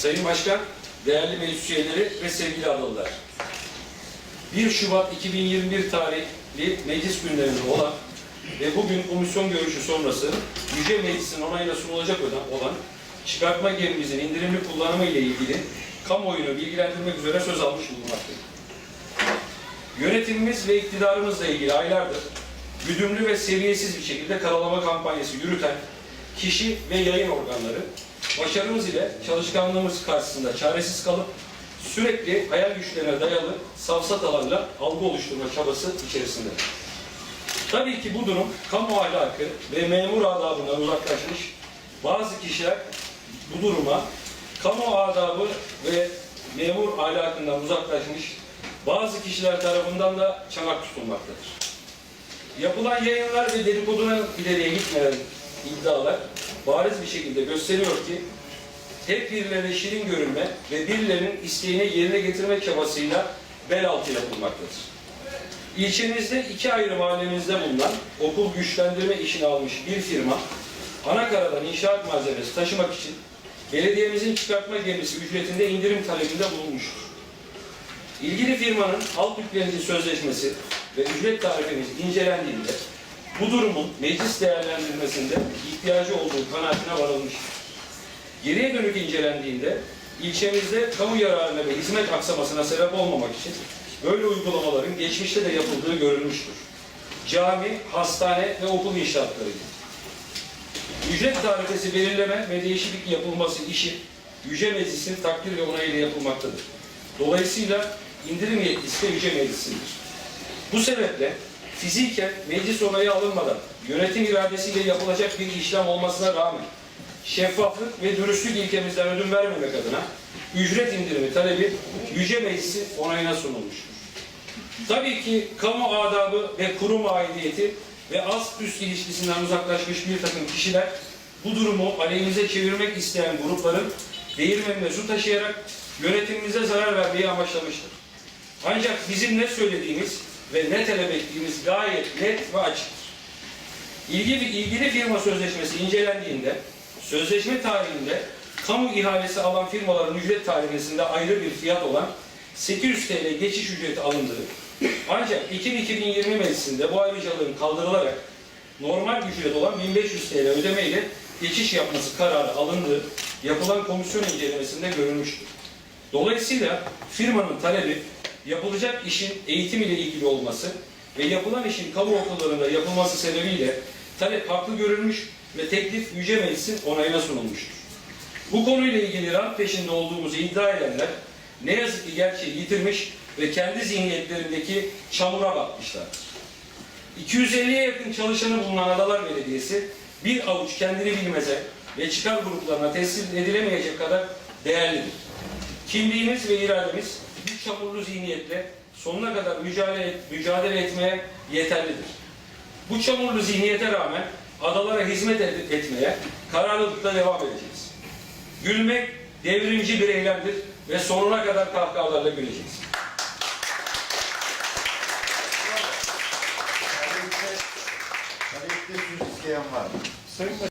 Sayın Başkan, değerli meclis üyeleri ve sevgili adalılar. 1 Şubat 2021 tarihli meclis gündeminde olan ve bugün komisyon görüşü sonrası Yüce Meclis'in onayına sunulacak olan çıkartma gemimizin indirimli kullanımı ile ilgili kamuoyunu bilgilendirmek üzere söz almış bulunmaktayım. Yönetimimiz ve iktidarımızla ilgili aylardır güdümlü ve seviyesiz bir şekilde karalama kampanyası yürüten kişi ve yayın organları başarımız ile çalışkanlığımız karşısında çaresiz kalıp sürekli hayal güçlerine dayalı safsatalarla algı oluşturma çabası içerisinde. Tabii ki bu durum kamu ahlakı ve memur adabından uzaklaşmış bazı kişiler bu duruma kamu adabı ve memur ahlakından uzaklaşmış bazı kişiler tarafından da çanak tutulmaktadır. Yapılan yayınlar ve dedikoduna ileriye gitmeyen iddialar bariz bir şekilde gösteriyor ki hep birilerine şirin görünme ve birilerinin isteğini yerine getirme çabasıyla bel altı yapılmaktadır. İlçemizde iki ayrı mahallemizde bulunan okul güçlendirme işini almış bir firma, Anakara'dan inşaat malzemesi taşımak için belediyemizin çıkartma gemisi ücretinde indirim talebinde bulunmuştur. İlgili firmanın halk yüklenici sözleşmesi ve ücret tarifemiz incelendiğinde bu durumun meclis değerlendirmesinde ihtiyacı olduğu kanaatine varılmıştır. Geriye dönük incelendiğinde ilçemizde kamu yararına ve hizmet aksamasına sebep olmamak için böyle uygulamaların geçmişte de yapıldığı görülmüştür. Cami, hastane ve okul inşaatları gibi. Ücret tarifesi belirleme ve değişiklik yapılması işi Yüce Meclis'in takdir ve onayıyla yapılmaktadır. Dolayısıyla indirim yetkisi de Yüce Meclis'indir. Bu sebeple fiziken meclis onayı alınmadan yönetim iradesiyle yapılacak bir işlem olmasına rağmen şeffaflık ve dürüstlük ilkemizden ödün vermemek adına ücret indirimi talebi Yüce Meclis'in onayına sunulmuştur. Tabii ki kamu adabı ve kurum aidiyeti ve ast üst ilişkisinden uzaklaşmış bir takım kişiler bu durumu aleyhimize çevirmek isteyen grupların değirmenine su taşıyarak yönetimimize zarar vermeyi amaçlamıştır. Ancak bizim ne söylediğimiz ve ne talep ettiğimiz gayet net ve açıktır. İlgili, ilgili firma sözleşmesi incelendiğinde sözleşme tarihinde kamu ihalesi alan firmaların ücret tarifesinde ayrı bir fiyat olan 800 TL geçiş ücreti alındığı ancak Ekim 2020 meclisinde bu ayrıcalığın kaldırılarak normal ücret olan 1500 TL ödeme ile geçiş yapması kararı alındığı yapılan komisyon incelemesinde görülmüştür. Dolayısıyla firmanın talebi yapılacak işin eğitim ile ilgili olması ve yapılan işin kamu okullarında yapılması sebebiyle talep haklı görülmüş ve teklif Yüce Meclis'in onayına sunulmuştur. Bu konuyla ilgili rant peşinde olduğumuzu iddia edenler ne yazık ki gerçeği yitirmiş ve kendi zihniyetlerindeki çamura batmışlardır. 250'ye yakın çalışanı bulunan Adalar Belediyesi bir avuç kendini bilmeze ve çıkar gruplarına teslim edilemeyecek kadar değerlidir. Kimliğimiz ve irademiz çamurlu zihniyetle sonuna kadar mücadele, mücadele etmeye yeterlidir. Bu çamurlu zihniyete rağmen adalara hizmet ed- etmeye kararlılıkla devam edeceğiz. Gülmek devrimci bir eylemdir ve sonuna kadar kahkahalarla güleceğiz. Var? Sayın